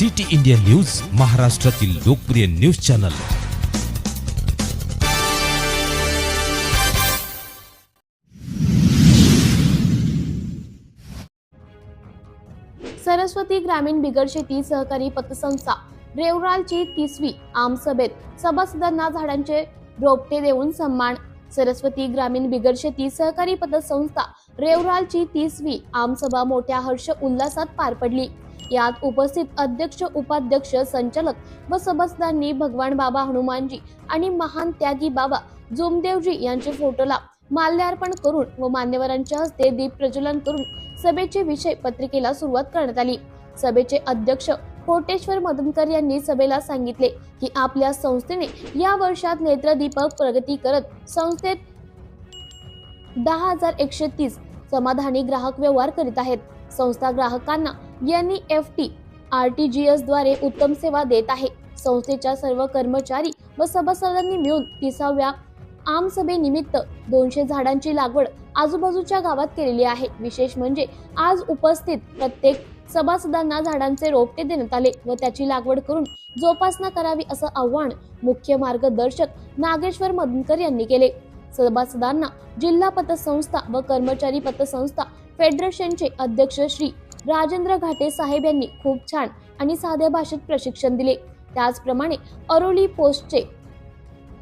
City India news महाराष्ट्रातील लोकप्रिय news channel. Saraswati ग्रामीण बिगर शेती सहकारी पतसंस्था रेवरालची तिसवी आमसभेत सभासदांना झाडांचे रोपटे देऊन सन्मान. सरस्वती ग्रामीण बिगर शेती सहकारी पतसंस्था रेवरालची तिसवी आमसभा मोठ्या हर्ष उल्हासात पार पडली. यात उपस्थित अध्यक्ष उपाध्यक्ष संचालक व सभासदांनी भगवान बाबा हनुमानजी आणि महान त्यागी बाबा जोमदेवजी यांचे फोटोला माल्यार्पण करून व मान्यवरांच्या हस्ते दीप प्रज्वलन करून सभेचे विषय पत्रिकेला सुरुवात करण्यात आली. सभेचे अध्यक्ष कोटेश्वर मदनकर यांनी सभेला सांगितले की आपल्या संस्थेने या वर्षात नेत्रदीपक प्रगती करत संस्थेत दहा हजार एकशे तीस समाधानी ग्राहक व्यवहार करीत आहेत. संस्था ग्राहकांना N F T R T G एसद्वारे उत्तम सेवा देत आहे. संस्थेच्या सर्व कर्मचारी व सभासदांनी मिळून तिसाव्या आमसभेनिमित्त दोनशे झाडांची लागवड आजूबाजूच्या गावात केलेली आहे. विशेष म्हणजे आज उपस्थित प्रत्येक सभासदांना झाडांचे रोपटे देण्यात आले व त्याची लागवड करून जोपासना करावी असं आव्हान मुख्य मार्गदर्शक नागेश्वर मदनकर यांनी केले. सभासदांना जिल्हा पतसंस्था व कर्मचारी पतसंस्था फेडरेशनचे अध्यक्ष श्री राजेंद्र घाटे साहेब यांनी खूप छान आणि साध्या भाषेत प्रशिक्षण दिले. त्याचप्रमाणे अरोली पोस्टचे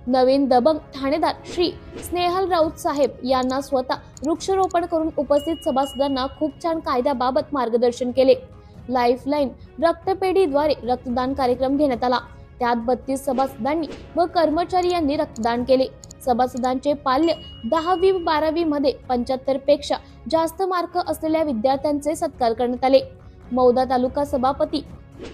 नवीन दबंग ठाणेदार श्री स्नेहल राऊत साहेब यांना स्वतः वृक्षारोपण करून उपस्थित सभासदांना खूप छान कायद्याबाबत मार्गदर्शन केले. लाईफलाईन रक्तपेढीद्वारे रक्तदान कार्यक्रम घेण्यात आला. त्यात बत्तीस सभासदांनी व कर्मचारी यांनी रक्तदान केले. सभासदांचे पाल्य दहावी बारावी मध्ये पंच्याहत्तरपेक्षा जास्त मार्क असलेल्या विद्यार्थ्यांचे सत्कार करण्यात आले. मौदा तालुका सभापती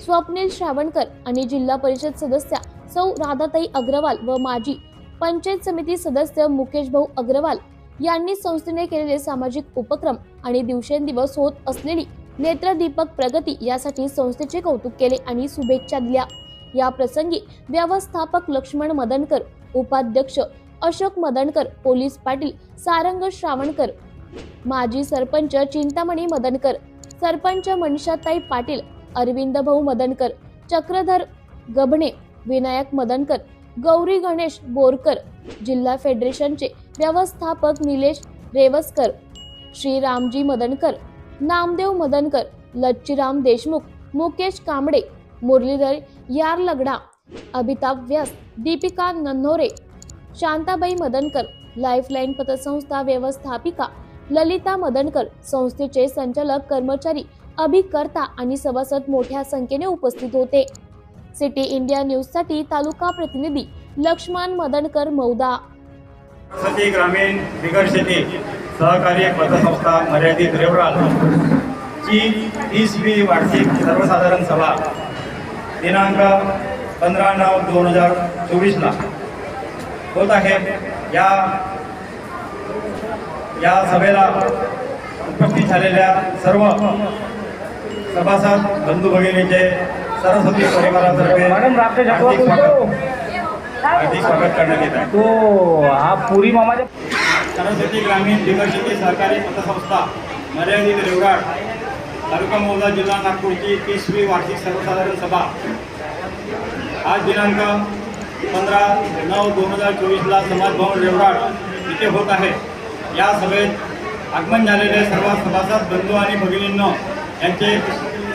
स्वप्नील श्रावणकर आणि जिल्हा परिषद सदस्या सौ राधाताई अग्रवाल व माजी पंचायत समिती सदस्य मुकेश भाऊ अग्रवाल यांनी संस्थेने केलेले सामाजिक उपक्रम आणि दिवसेंदिवस होत असलेली नेत्रदीपक प्रगती यासाठी संस्थेचे कौतुक केले आणि शुभेच्छा दिल्या. या प्रसंगी व्यवस्थापक लक्ष्मण मदनकर उपाध्यक्ष अशोक मदनकर पोलीस पाटील सारंग श्रावणकर माजी सरपंच चिंतामणी मदनकर सरपंच मनीषाताई पाटील अरविंद भाऊ मदनकर चक्रधर गभणे विनायक मदनकर गौरी गणेश बोरकर जिल्हा फेडरेशनचे व्यवस्थापक निलेश रेवसकर श्रीरामजी मदनकर नामदेव मदनकर लच्चीराम देशमुख मुकेश कांबडे मुरलीधर यार लगडा अमिताभ व्यास दीपिका नन्होरे शांताबाई मदनकर लाईफलाईन पतसंस्था व्यवस्थापिका ललिता मदनकर संस्थेचे संचालक कर्मचारी अभिकर्ता आणि सभासद मोठ्या संख्येने उपस्थित होते. सिटी इंडिया न्यूजसाठी तालुका प्रतिनिधी लक्ष्मण मदनकर मौदा. सती ग्रामीण बिगर शेती सहकारी पतसंस्था मर्यादित रेवराल ची तीसवी वार्षिक सर्वसाधारण सभा दिनांक पंधरा नऊ दोन हजार चोवीसला. होत आहे. या या सभेला उपस्थित झालेल्या सर्व सभासद बंधू भगिनीचे सरस्वती परिवारातर्फे हार्दिक स्वागत. हार्दिक स्वागत करण्यात येत आहे. तो हा पुरी मामाच्या सरस्वती ग्रामीण शेती सहकारी पतसंस्था मर्यादित रेवराड तालुका मौदा जिल्हा नागपूरची तीसवी वार्षिक सर्वसाधारण सभा. आज दिनांक पंधरा नऊ दोन हजार चोवीसला समाजभवन रेवराड इथे होत आहे. या सभेत आगमन झालेले सर्व सभासद बंधू आणि भगिनींनो यांचे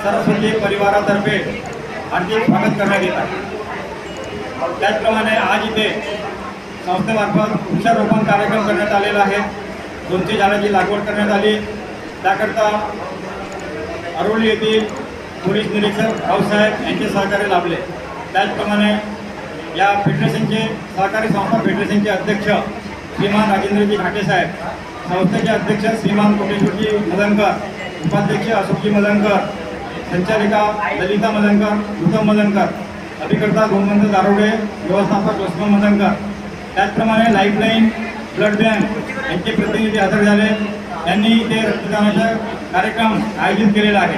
सरस्वती परिवारातर्फे हार्दिक स्वागत करण्यात येत आहे. त्याचप्रमाणे आज इथे संस्थेमार्फत वृक्षारोपण कार्यक्रम करण्यात आलेला आहे. दोनशे झाडाची लागवड करण्यात आली. त्याकरता अरोली येथील पोलीस निरीक्षक रावसाहेब यांचे सहकार्य लाभले. त्याचप्रमाणे या फेडरेशनचे सहकारी संस्था फेडरेशनचे अध्यक्ष श्रीमान राजेंद्रजी घाटेसाहेब संस्थेचे अध्यक्ष श्रीमान कोटेश्वरजी मदनकर उपाध्यक्ष अशोकजी मदनकर संचालिका ललिता मदनकर उत्तम मदनकर अभिकर्ता गोमंत दारोडे व्यवस्थापक लक्ष्मण मदनकर त्याचप्रमाणे लाईफलाईन ब्लड बँक यांचे प्रतिनिधी हजर झाले. त्यांनी ते रक्तदानाच्या कार्यक्रम आयोजित केलेला आहे.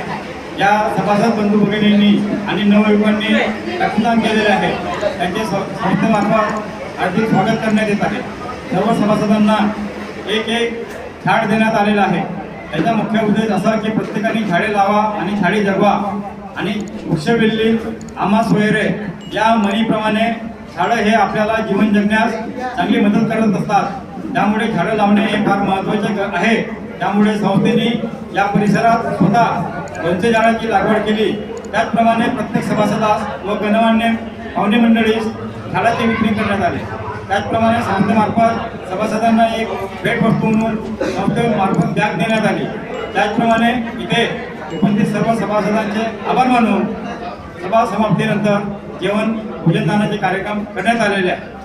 या सभासद बंधू भगिनींनी आणि नवयुवकांनी रक्तदान केलेले आहे. त्यांचे संस्थेमार्फत हार्दिक स्वागत करण्यात येत आहे. सर्व सभासदांना एक एक झाड देण्यात आलेलं आहे. याचा मुख्य उद्देश असा की प्रत्येकाने झाडे लावा आणि झाडे जगवा. आणि वृक्षवेल्ली आम्हा सोयरे या म्हणीप्रमाणे झाडं हे आपल्याला जीवन जगण्यास चांगली मदत करत असतात. त्यामुळे झाडं लावणे हे फार महत्त्वाचे आहे. त्यामुळे संस्थेने या परिसरात स्वतः दोनशे झाडांची लागवड केली. त्याचप्रमाणे प्रत्येक सभासदास व गणमान्य पाहुणे मंडळीस झाडाची विक्री करण्यात आली. त्याचप्रमाणे संस्थेमार्फत सभासदांना एक भेटवस्तू म्हणून संस्थेमार्फत बॅग देण्यात आली. त्याचप्रमाणे इथे उपस्थित सर्व सभासदांचे आभार मानून सभा समाप्तीनंतर जेवण भोजनदानाचे कार्यक्रम करण्यात आलेले आहे.